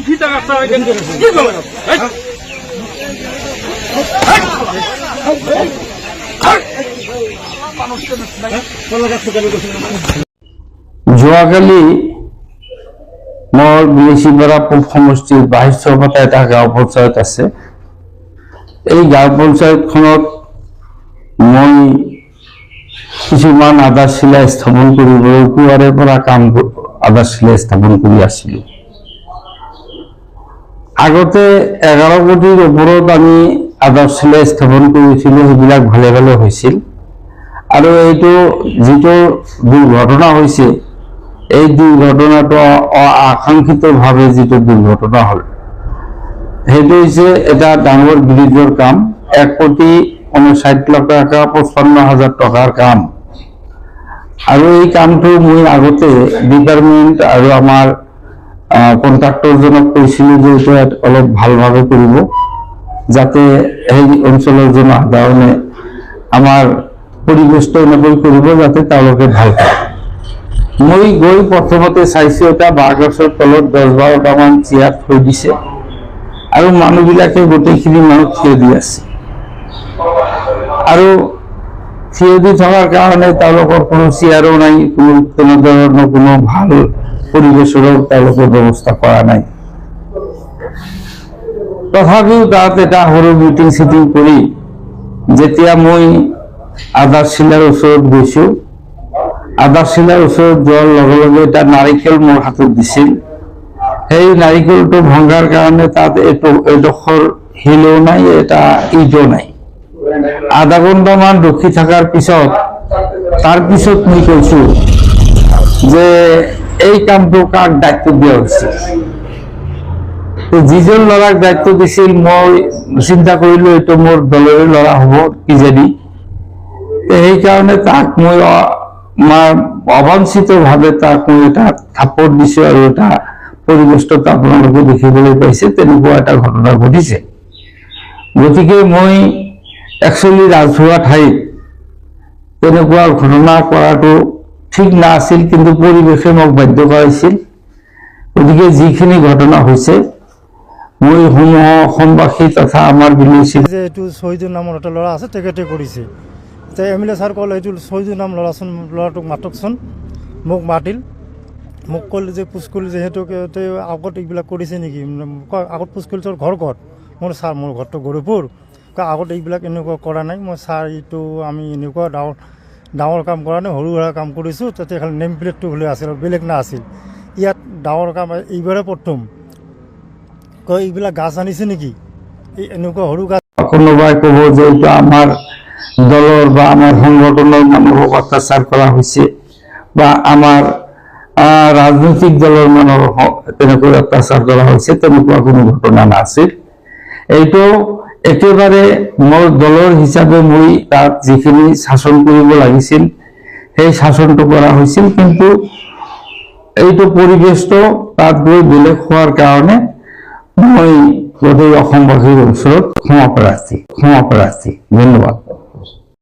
তুই ফিতা কাটছ কি বলে যোৱাকালি মোৰ বিলেচিপাৰা পূব সমষ্টিৰ চৌপাতা এটা গাঁও পঞ্চায়ত আছে। এই গাঁও পঞ্চায়তখনত মই কিছুমান আধাৰশিলা স্থাপন কৰিবলৈ পুৱাৰে পৰা কাম আধাৰশিলা স্থাপন কৰি আছিলোঁ। আগতে এঘাৰ কোটিৰ ওপৰত আমি আধাৰশিলা স্থাপন কৰিছিলোঁ, সেইবিলাক ভালে ভালে হৈছিল। আৰু এইটো যিটো দুৰ্ঘটনা হৈছে, এই দুৰ্ঘটনাটো অআকাংক্ষিতভাৱে যিটো দুৰ্ঘটনা হ'ল, সেইটো হৈছে এটা ডাঙৰ ব্ৰিজৰ কাম। এক কোটি ঊনষাঠি লাখ টকা, পঁচপন্ন হাজাৰ টকাৰ কাম। আৰু এই কামটো মই আগতে ডিপাৰ্টমেণ্ট আৰু আমাৰ কণ্ট্ৰাক্টৰজনক কৈছিলোঁ যে ইয়াত অলপ ভালভাৱে কৰিব যাতে সেই অঞ্চলৰ জনসাধাৰণে আমাৰ পৰিৱেশটো এনেকৈ কৰিব যাতে তেওঁলোকে ভালো পায়। মই গৈ প্ৰথমতে চাইছো এটা বাঁহগছৰ তলত দহ বাৰটামান চেয়াৰ থৈ দিছে আৰু মানুহবিলাকে গোটেইখিনি মানুহ থিয় দি আছে। আৰু থিয় দি থকাৰ কাৰণে তেওঁলোকৰ কোনো চেয়াৰো নাই, কোনো তেনেধৰণৰ কোনো ভালো পৰিৱেশৰো তেওঁলোকে ব্যৱস্থা কৰা নাই। তথাপিও তাত এটা সৰু মিটিং চিটিং কৰি যেতিয়া মই আধাৰশিলাৰ ওচৰত গৈছো আধাৰশিলাৰ ওচৰত যোৱাৰ লগে লগে এটা নাৰিকল মোৰ হাতত দিছিল। সেই নাৰিকলটো ভঙাৰ কাৰণে তাত এইটো এডোখৰ শিলো নাই, এটা ইটো নাই। আধা ঘন্টামান ৰখি থকাৰ পিছত, তাৰ পিছত মই কৈছো যে এই কামটো কাক দায়িত্ব দিয়া হৈছে? তো যিজন ল'ৰাক দায়িত্ব দিছিল, মই চিন্তা কৰিলো, এইটো মোৰ দলৰে ল'ৰা হ'ব, কি কিজানি সেইকাৰণে তাক মই অ- মা- অবাঞ্ছিতভাৱে তাক মই এটা থাপত দিছো আৰু এটা পৰিবেষ্টত আপোনালোকে দেখিবলৈ পাইছে, তেনেকুৱা এটা ঘটনা ঘটিছে। গতিকে মই একচুৱেলি ৰাজহুৱা ঠাইত তেনেকুৱা ঘটনা কৰাটো ঠিক নাছিল কিন্তু পৰিৱেশে মোক বাধ্য কৰাইছিল গতিকে যিখিনি ঘটনা হৈছে, মই সমূহ অসমবাসী তথা আমাৰ বিলেচি যে এইটো শহীদুৰ নামৰ এটা ল'ৰা আছে, তেখেতে কৰিছে। এতিয়া এম এল এ ছাৰ ক'লে, এইটো শহীদুৰ নাম ল'ৰাচোন ল'ৰাটোক মাতকচোন মোক মাতিল। মোক ক'লে যে, পুচ কৰিল যে আগত এইবিলাক কৰিছে নেকি? আগত পুচ কৰিল তোৰ ঘৰ ক'ত? মোৰ ছাৰ, মোৰ ঘৰটো কয়, আগত এইবিলাক এনেকুৱা কৰা নাই। মই, ছাৰ, এইটো আমি এনেকুৱা ডাঙৰ ডাঙৰ কাম কৰা নাই, সৰু সুৰা কাম কৰিছোঁ, তাতে খালি নেম প্লেটটো হ'লে আছিল বেলেগ নাছিল ইয়াত ডাঙৰ কাম এইবাৰে প্ৰথম। কয়, এইবিলাক গাছ আনিছে নেকি? এই এনেকুৱা সৰু গাছ কোনোবাই ক'ব যে এইটো আমাৰ দলৰ বা আমাৰ সংগঠনৰ মানুহক অত্যাচাৰ কৰা হৈছে, বা আমাৰ ৰাজনৈতিক দলৰ মানুহক তেনেকৈ অত্যাচাৰ কৰা হৈছে, তেনেকুৱা কোনো ঘটনা নাছিল। এইটো একেবাৰে মোৰ দলৰ হিচাপে মই তাত যিখিনি শাসন কৰিব লাগিছিল, সেই শাসনটো কৰা হৈছিল। কিন্তু এইটো পৰিৱেশটো তাত গৈ বেলেগ হোৱাৰ কাৰণে মই গোটেই অসমবাসীৰ ওচৰত ক্ষমা প্ৰাৰ্থী ক্ষমা প্ৰাৰ্থী। ধন্যবাদ।